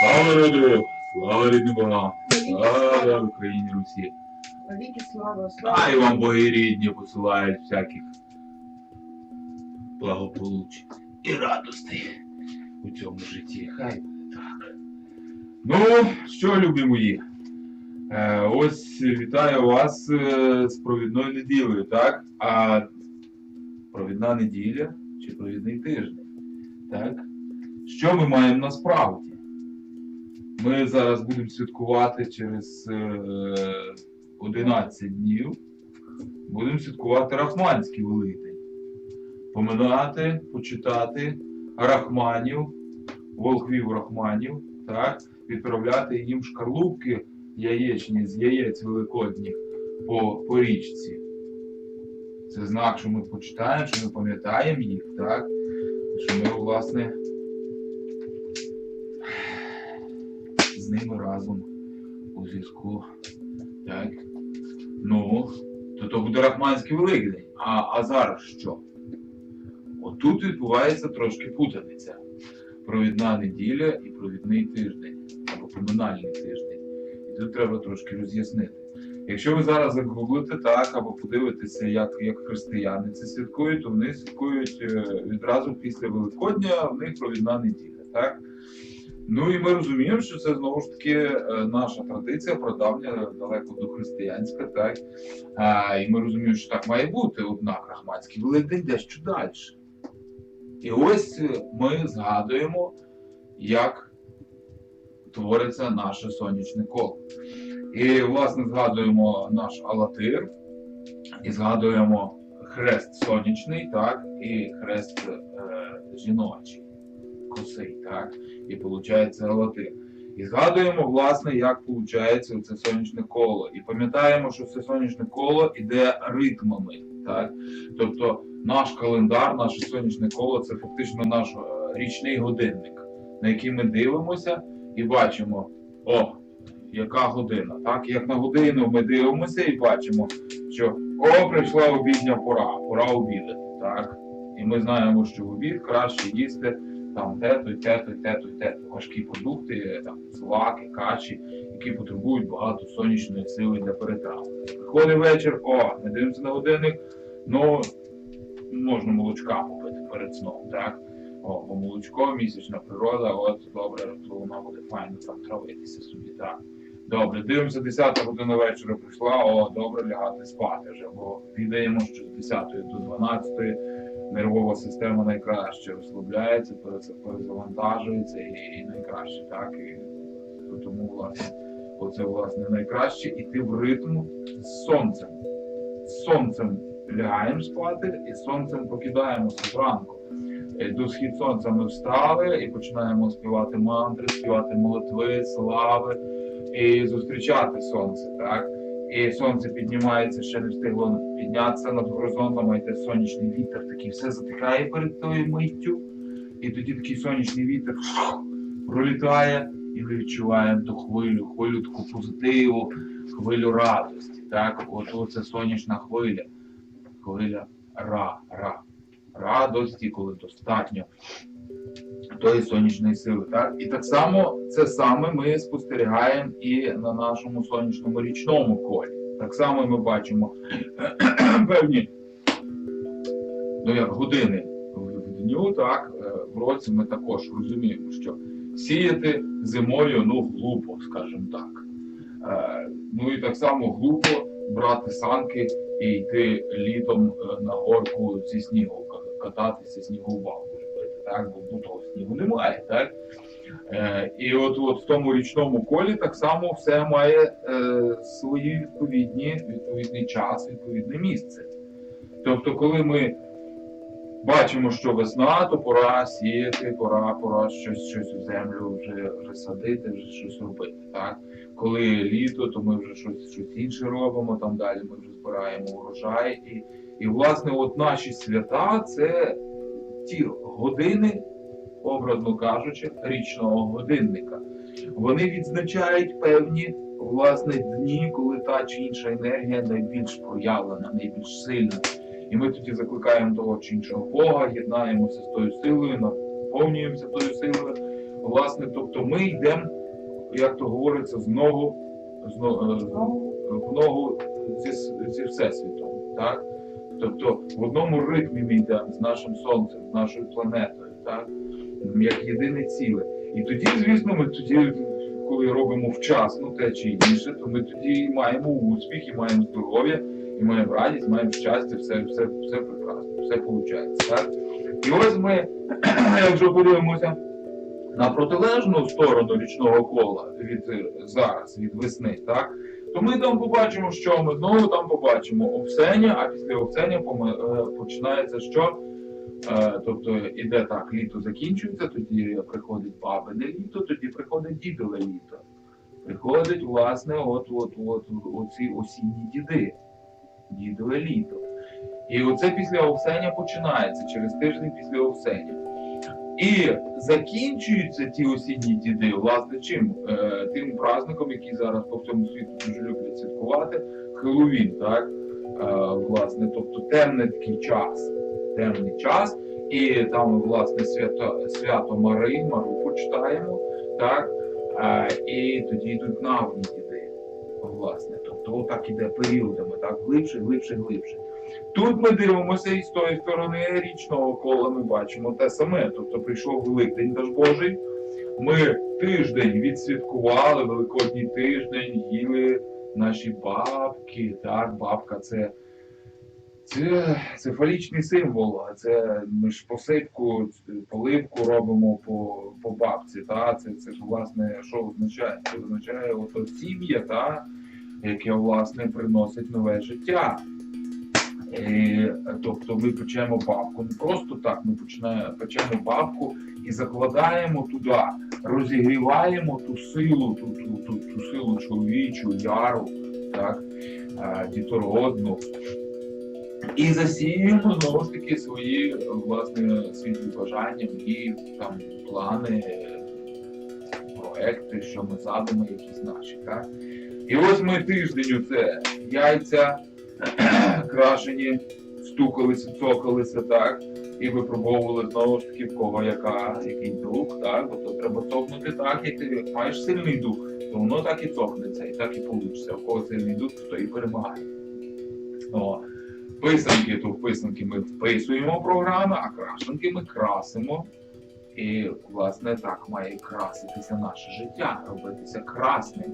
Слава народу! Слава рідним богам! Слава Україні Русі! Великі слава, Хай слава. вам боги рідні посилають всяких благополуч і радостей у цьому житті. Хай буде так. Ну, що, любі мої? Е, ось вітаю вас е, з провідною неділею, так? А провідна неділя чи провідний тиждень? Так? Що ми маємо насправді? Ми зараз будемо святкувати через е, 11 днів. Будемо святкувати Рахманський Великдень. Поминати, почитати рахманів, волхвів рахманів, так? відправляти їм шкарлупки яєчні з яєць великодніх по, по річці. Це знак, що ми почитаємо, що ми пам'ятаємо їх, так? Що ми, власне, ними разом у зв'язку. Так. Ну, то то буде Рахманський Великдень. А, а зараз що? Отут відбувається трошки путаниця. Провідна неділя і провідний тиждень, або поминальний тиждень. І тут треба трошки роз'яснити. Якщо ви зараз загуглите так, або подивитеся, як, як християни це святкують, то вони святкують е, відразу після Великодня, в них провідна неділя. Так? Ну і ми розуміємо, що це знову ж таки е, наша традиція, прадавня далеко до християнська, так? А, і ми розуміємо, що так має бути, однак Рахманський Великдень дещо далі. І ось е, ми згадуємо, як твориться наше сонячне коло. І, власне, згадуємо наш Алатир, і згадуємо хрест сонячний, так, і хрест е, жіночий, косий, так, і виходить Алатир. І згадуємо, власне, як виходить це сонячне коло. І пам'ятаємо, що це сонячне коло іде ритмами. Так? Тобто наш календар, наше сонячне коло це фактично наш е, річний годинник, на який ми дивимося і бачимо, о, яка година. Так, як на годину ми дивимося і бачимо, що о, прийшла обідня пора, пора обідати. Так? І ми знаємо, що в обід краще їсти там те-то, і те-то, і те-то, і те-то. Важкі продукти, там, злаки, каші, які потребують багато сонячної сили для перетравлення. Приходить вечір, о, ми дивимося на годинник, ну можна молочка попити перед сном, так? О, бо молочко, місячна природа, от добре, то воно буде файно там травитися собі, так. Добре, дивимося, 10 година вечора прийшла, о, добре лягати спати вже, бо відаємо, що з 10 до 12 нервова система найкраще розслабляється, перезавантажується і, і найкраще, так? І тому, власне, оце власне найкраще іти в ритм з сонцем. З сонцем лягаємо спати і сонцем прокидаємося зранку. Е, До схід сонця ми встали і починаємо співати мантри, співати молитви, слави і зустрічати сонце. Так? І сонце піднімається, ще не встигло піднятися над горизонтом, йде сонячний вітер, такий все затикає перед тою миттю. І тоді такий сонячний вітер пролітає, і ми відчуваємо ту хвилю, хвилю таку позитиву, хвилю радості. Так? От оце сонячна хвиля, хвиля ра, ра, радості, коли достатньо тої сонячної сили. Так? І так само це саме ми спостерігаємо і на нашому сонячному річному колі. Так само ми бачимо певні ну, як години в дню, так, е, в році ми також розуміємо, що сіяти зимою ну, глупо, скажімо так. Е, Ну і так само глупо брати санки і йти літом е, на горку зі снігу, ка- кататися робити, так, бо того снігу немає, так? Е, і от, от в тому річному колі так само все має е, свої відповідні, відповідний час, відповідне місце. Тобто, коли ми бачимо, що весна, то пора сіяти, пора, пора щось, щось в землю вже, вже садити, вже щось робити. Так? Коли літо, то ми вже щось, щось інше робимо, там далі ми вже збираємо урожай. І, і власне, от наші свята це ті години, образно кажучи, річного годинника. Вони відзначають певні власне дні, коли та чи інша енергія найбільш проявлена, найбільш сильна. І ми тоді закликаємо того чи іншого Бога, єднаємося з тою силою, наповнюємося тою силою. власне, тобто ми йдемо, як то говориться, з ногу, з но- е, в ногу зі, зі всесвітом. Так? Тобто в одному ритмі ми йдемо з нашим сонцем, з нашою планетою, так? як єдине ціле. І тоді, звісно, ми тоді, коли робимо вчасно те чи інше, то ми тоді маємо успіх, і маємо здоров'я, і маємо радість, маємо щастя, все, все, все прекрасно, все виходить. Так? І ось ми, якщо подивимося на протилежну сторону річного кола від зараз, від весни, так? То ми там побачимо, що ми знову там побачимо овсення, а після овсення е, починається що? Е, Тобто іде так, літо закінчується, тоді приходить бабине літо, тоді приходить дідове літо. Приходить, власне, от, от, от, оці осінні діди, дідове літо. І оце після овсення починається через тиждень після овсення. І закінчуються ті осінні діди, власне, чим? Е, тим праздником, який зараз по всьому світу дуже люблять святкувати, Хеллоуін, так? Е, власне, тобто темний такий час. Темний час. І там, власне, свято, свято Мари, Мару почитаємо, так? Е, і тоді йдуть навні діди. Власне, тобто отак іде періодами, так, глибше, глибше, глибше. Тут ми дивимося і з тої сторони річного кола ми бачимо те саме. Тобто прийшов Великдень Даж Божий. Ми тиждень відсвяткували, Великодній тиждень, їли наші бабки. Так, бабка це, це, це фалічний символ, це ми ж посипку, поливку робимо по, по бабці. Та? Це, це власне що означає? Це означає ото сім'я, яке власне приносить нове життя. Е, Тобто ми печемо бабку не просто так, ми починаємо печемо бабку і закладаємо туди, розігріваємо ту силу, ту, ту, ту, ту силу чоловічу, яру, так, е, дітородну. І засіюємо знову ж таки свої власне світлі бажання, мрії, там плани, проекти, що ми задумаємо, якісь наші. Так? І ось ми тиждень це яйця крашені, стукалися, цокалися, так, і випробовували знову ж таки, в кого яка, який дух, так, бо то треба цокнути так, як ти маєш сильний дух, то воно так і цокнеться, і так і вийде. У кого сильний дух, то і перемагає. О, писанки, то писанки ми вписуємо в програми, а крашенки ми красимо. І, власне, так має краситися наше життя, робитися красним.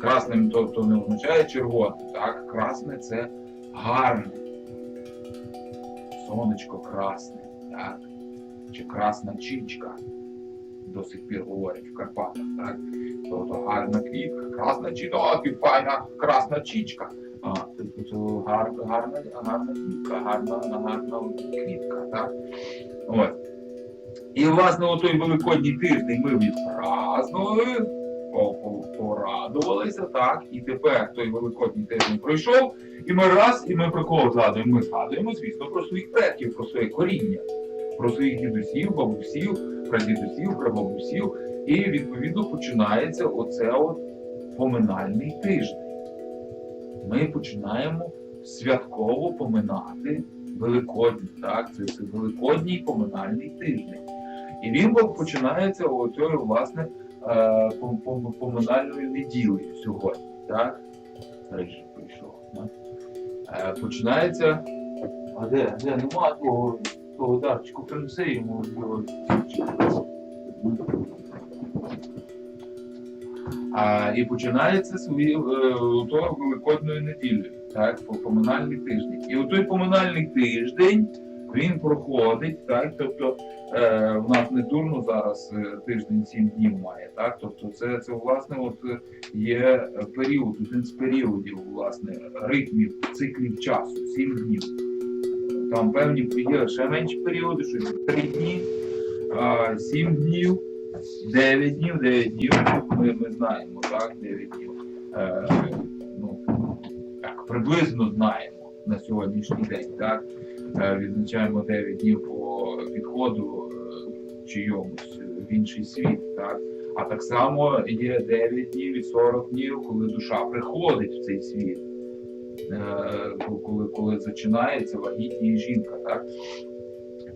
Красним то, то не означає червоним, так? Красне це гарне. Сонечко красне, так? Чи красна чічка. До сих пір говорять в Карпатах, так? Тобто гарна квітка, красна чічка, о, файна красна чічка. А, тобто це гар, гарна, гарна квітка, гарна, гарна квітка, так? Ось. І, власне, у той великодній тиждень ми відпразнували, порадувалися, так, і тепер той великодній тиждень пройшов, і ми раз, і ми про кого згадуємо? Ми згадуємо, звісно, про своїх предків, про своє коріння, про своїх дідусів, бабусів, прадідусів, прабабусів. І відповідно починається оце от поминальний тиждень. Ми починаємо святково поминати Великодні, так, це, Великодній поминальний тиждень. І він починається оцею, власне, поминальною неділею сьогодні. Так? Рижик прийшов. Е, Починається. А де? Де? Нема того, того дарчику, принеси йому. А, і починається свої, е, то великодною неділею, так, по- поминальний тиждень. І у той поминальний тиждень він проходить, так, тобто е, в нас не дурно зараз е, тиждень сім днів має, так, тобто це, це власне от е, є період, один з періодів, власне, ритмів, циклів часу, сім днів. Там певні є ще менші періоди, що три дні, а, сім днів. 9 днів, 9 днів, ми, ми знаємо, так, 9 днів. Е, ну, так, приблизно знаємо на сьогоднішній день, так. Відзначаємо 9 днів по відходу е, чийомусь в інший світ, так. А так само є 9 днів і 40 днів, коли душа приходить в цей світ. Е, коли, коли починається вагітність жінка, так.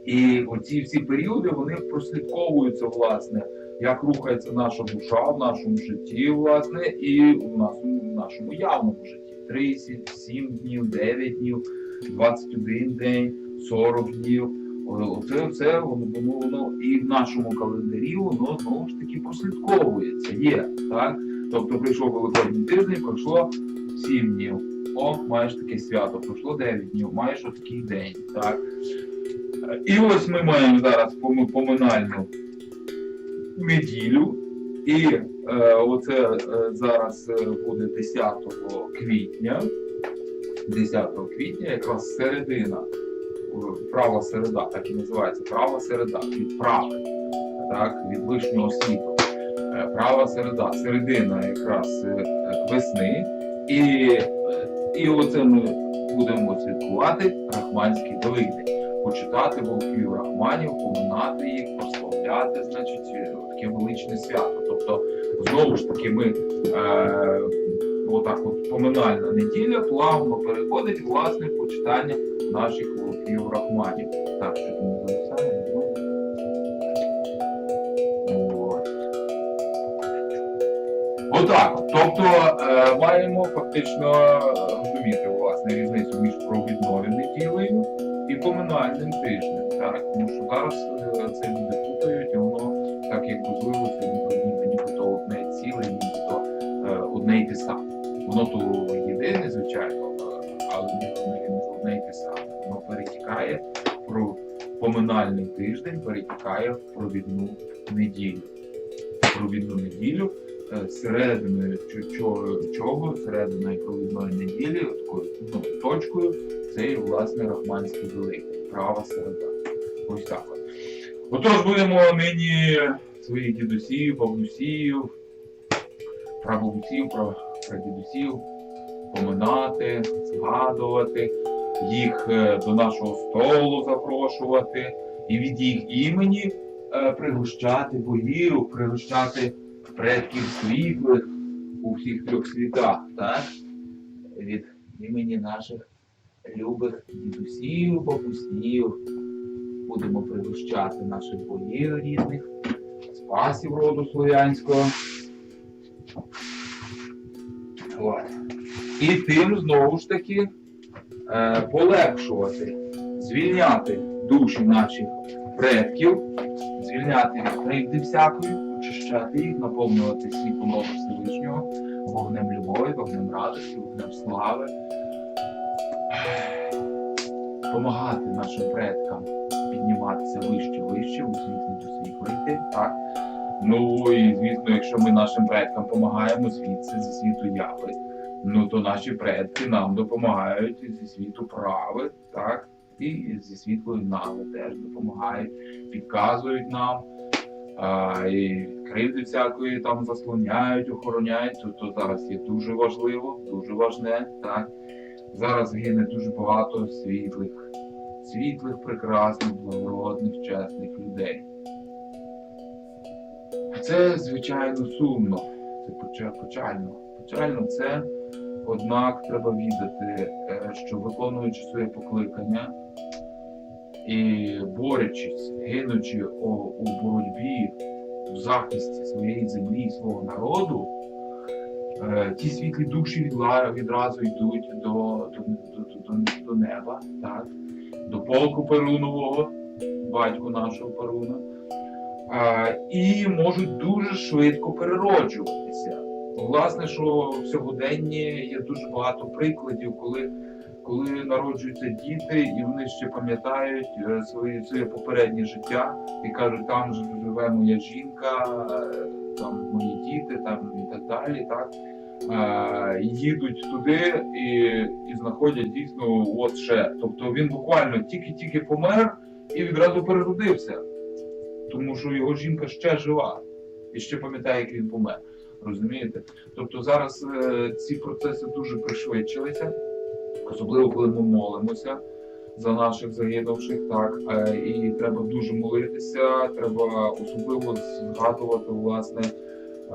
І оці всі періоди вони прослідковуються власне як рухається наша душа в нашому житті, власне, і в нашому, в нашому явному житті. 30, 7 днів, 9 днів, 21 день, 40 днів. Оце все воно, воно, і в нашому календарі воно знову ж таки прослідковується, є. Так? Тобто прийшов Великодній тиждень, пройшло 7 днів. О, маєш таке свято, пройшло 9 днів, маєш отакий день. Так? І ось ми маємо зараз поминальну неділю. І е, оце е, зараз е, буде 10 квітня. 10 квітня, якраз середина, права середа, так і називається права середа, від прави, так, від вишнього світу. Е, Права середа, середина якраз е, весни. І, е, і оце ми будемо святкувати Рахманський Великдень. Почитати вовків Рахманів, поминати їх, прославляти, значить, таке величне свято. Тобто, знову ж таки, ми е, отак от поминальна неділя плавно переходить власне почитання наших вовків Рахманів. Так, що там записали? От. Отак. от. Тобто е, маємо фактично е, розуміти власне різницю між провідною неділею і поминальним тижнем. Так? Тому що зараз е, це люди путають, і воно так як можливо, це ніби нібито одне ціле, нібито е, одне й те саме. Воно єдине, звичайно, але не, не те саме. Воно перетікає про поминальний тиждень, перетікає в провідну неділю. Провідну неділю е, серединою чо- чо- чого, серединою провідної неділі, такою ну, точкою, це і власне Рахманський Великий, права середа. Ось так. Отож будемо нині своїх дідусів, бабусів, прабабусів, пра- прадідусів поминати, згадувати, їх е, до нашого столу запрошувати і від їх імені е, пригощати богів, пригощати предків світлих у всіх трьох світах, так? Від імені наших любих дідусів, бабусів будемо пригощати наших богів рідних, спасів роду слов'янського. От. І тим знову ж таки е, полегшувати, звільняти душі наших предків, звільняти від кривди всякої, очищати їх, наповнювати світлом роду Всевишнього, вогнем любові, вогнем радості, вогнем слави. Помагати нашим предкам підніматися вище, вище, у світлі до так? Ну і звісно, якщо ми нашим предкам допомагаємо звідси зі світу яви, ну то наші предки нам допомагають зі світу прави, так? І зі світлої нави теж допомагають, підказують нам, а, і кривди всякої там заслоняють, охороняють. То, то зараз є дуже важливо, дуже важне, так? Зараз гине дуже багато світлих, світлих, прекрасних, благородних, чесних людей. Це, звичайно, сумно, це печально. Печально це, однак, треба віддати, е, що виконуючи своє покликання і борючись, гинучи у боротьбі в захисті своєї землі свого народу, е, ті світлі душі відразу йдуть до, до, до, до, до неба, так? до полку Перунового, батьку нашого Перуна. І можуть дуже швидко перероджуватися. Власне, що в сьогоденні є дуже багато прикладів, коли, коли народжуються діти, і вони ще пам'ятають е, своє, своє попереднє життя і кажуть, там живе моя жінка, е, там мої діти, там і так далі. Так? Е, їдуть туди і, і знаходять дійсно от ще. Тобто він буквально тільки-тільки помер і відразу переродився тому що його жінка ще жива і ще пам'ятає, як він помер. Розумієте? Тобто зараз е, ці процеси дуже пришвидшилися, особливо коли ми молимося за наших загинувших, так е, і треба дуже молитися, треба особливо згадувати, власне.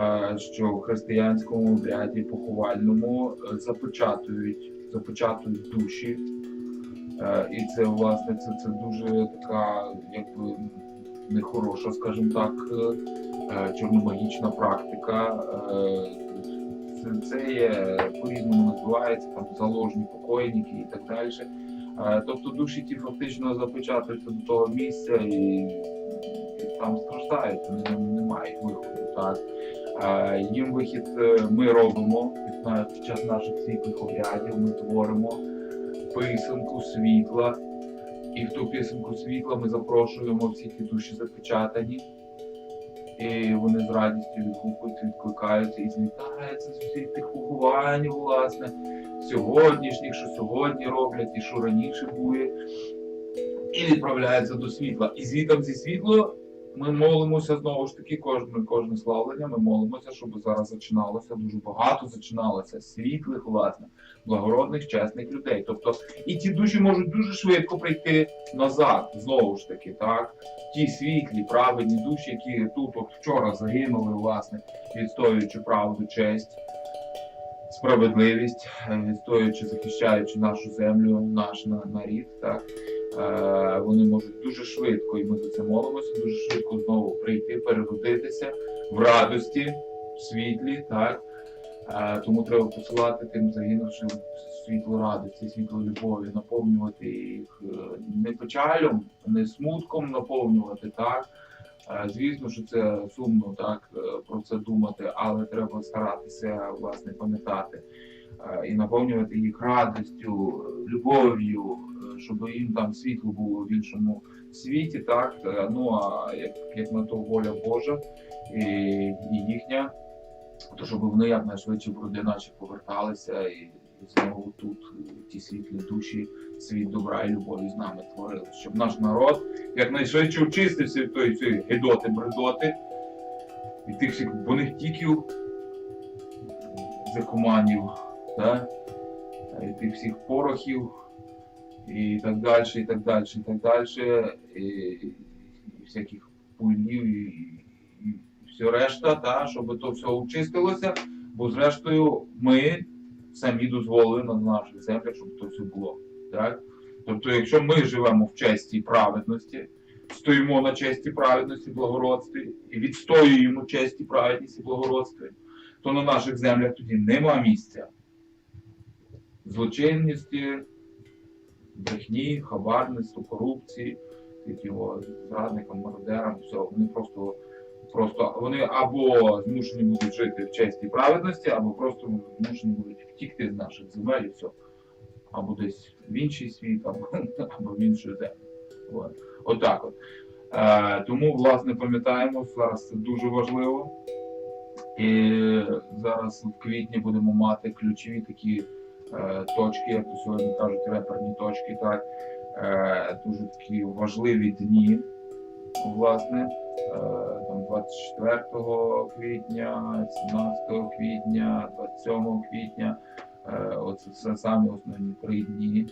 е, Що в християнському обряді поховальному е, запечатують, запечатують душі, Е, і це власне це, це дуже така, якби нехороша, скажімо так, е, е, чорномагічна практика. Е, Це, є по-різному називається, там заложні покойники і так далі. Тобто душі ті фактично запечатуються до того місця і, там страждають, вони не, мають виходу. Так? Їм вихід ми робимо під час наших світлих обрядів, ми творимо писанку світла. І в ту писанку світла ми запрошуємо всі ті душі запечатані. І вони з радістю відгукуються, відкликаються і злітаються з усіх тих поховань, власне, сьогоднішніх, що сьогодні роблять, і що раніше були, і відправляються до світла. І звітом зі світло ми молимося знову ж таки, кожне, кожне славлення. Ми молимося, щоб зараз зачиналося дуже багато, зачиналося світлих, власне, благородних, чесних людей. Тобто і ті душі можуть дуже швидко прийти назад, знову ж таки, так. Ті світлі, праведні душі, які тут от вчора загинули, власне, відстоюючи правду, честь, справедливість, е, відстоюючи, захищаючи нашу землю, наш на- нарід, так. Е, Вони можуть дуже швидко, і ми за це молимося, дуже швидко знову прийти, переродитися в радості, в світлі, так. Е, Тому треба посилати тим загинувшим світло радості, світло любові, наповнювати їх е, не печалем, не смутком наповнювати, так. Звісно, що це сумно так про це думати, але треба старатися власне пам'ятати і наповнювати їх радістю, е, любов'ю, е, щоб їм там світло було в іншому світі, так. Е, Ну а як, як на то воля Божа і, і їхня, то щоб вони якнайшвидше в наші поверталися і, знову тут е, ті світлі душі, світ добра і любові з нами творили, щоб наш народ якнайшвидше очистився від тої цієї гидоти, бредоти, від тих всіх бонехтіків, закоманів, да? і тих всіх порохів, і так далі, і так далі, і так далі, і, і всяких пулів, і, і, все решта, та, щоб то все очистилося, бо зрештою ми самі дозволили на наших землях, щоб то все було. Так? Тобто, якщо ми живемо в честі і праведності, стоїмо на честі, праведності, благородстві і відстоюємо честь і праведність і благородстві, то на наших землях тоді нема місця злочинності, брехні, хабарництву, корупції, таким о, зрадникам, мародерам, все, вони просто, просто вони або змушені будуть жити в честі і праведності, або просто змушені будуть втікти з наших земель і все або десь в інший світ, або, або в іншу землю. От. Отак от. Е, тому, власне, пам'ятаємо, зараз це дуже важливо. І зараз в квітні будемо мати ключові такі точки, як то сьогодні кажуть, реперні точки, так, е, дуже такі важливі дні, власне, е, там 24 квітня, 17 квітня, 27 квітня. Е, Оце це самі основні три дні,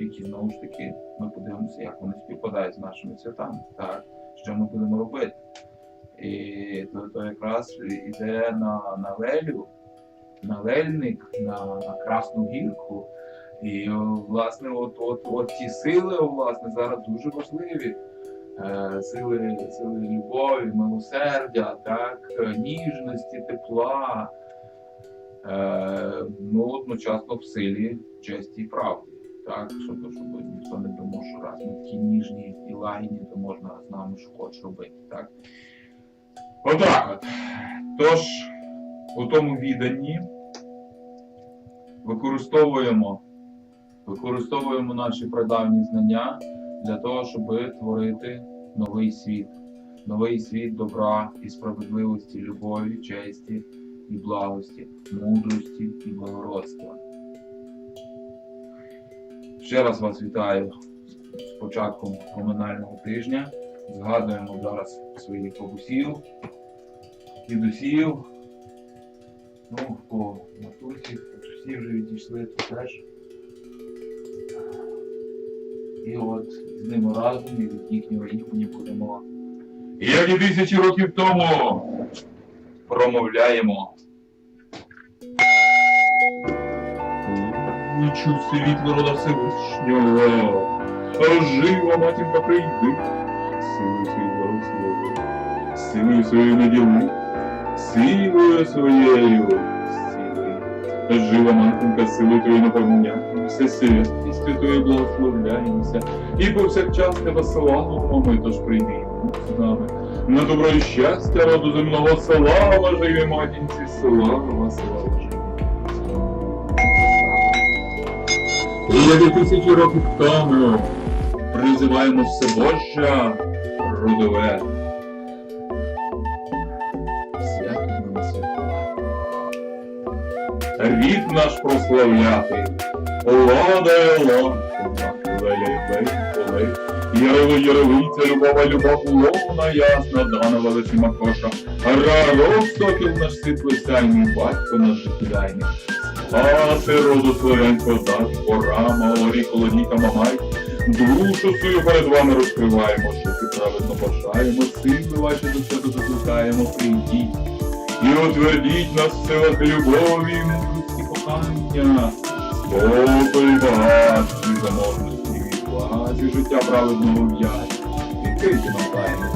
які знову ж таки ми подивимося, як вони співпадають з нашими святами, так, що ми будемо робити. І то, то якраз йде на, на лелю, на лельник, на, Красну гірку. І власне, от, от, от ті сили, власне, зараз дуже важливі. Е, Сили, сили любові, милосердя, так, е, ніжності, тепла е, ну, одночасно в силі честі і правди. Так, щоб, щоб ніхто не думав, що раз ми такі ніжні і лагідні, то можна з нами що хочеш робити. Так? Отак от. Тож, у тому відданні використовуємо, використовуємо наші прадавні знання для того, щоб творити новий світ. Новий світ добра і справедливості, любові, честі і благості, мудрості і благородства. Ще раз вас вітаю з початком поминального тижня. Згадуємо зараз своїх бабусів, дідусів, ну, по матусі, всі вже відійшли, то теж. І от з ними разом і від їхнього імені будемо. Як і тисячі років тому промовляємо. Лучу світло рода Всевишнього, жива матінка прийди, силою свою благослови, силою своєю наділи, силою своєю. Жива матінка, силою Твоєю наповняємо, все святість Святою благословляємося, і повсякчас тебе славимо ми, тож і будь з нами. На добро і щастя роду земного слава живі матінці, слава, слава живі. Як тисячі років тому призиваємо всебожжя родове. Рід наш прославляти. Лада, лада, леля, леля, полей. Ярово, яровиця, любова, любов, ловна, ясна, дана величі макоша. Рарок, сокіл наш світлосяйний, батько наш життєдайний. Спаси роду слов'янського даш, порама, орі, колоніка, мамай. Душу свою перед вами розкриваємо, що ти праведно пошаємо, сили ваші до себе закликаємо, прийдіть. І утвердіть нас в любові, мудрості кохання, спокою, багатстві, заможності, відвазі, життя праведного в'язня. Відкрийте нам таїну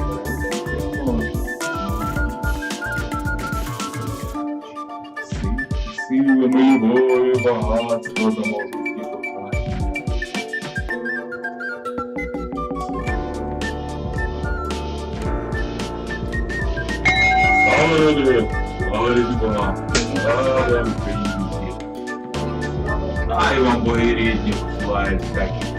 Силами любові, багатство, заможності, слава рідні слава Україні. Дай вам бої рідні, посилають всякі благословення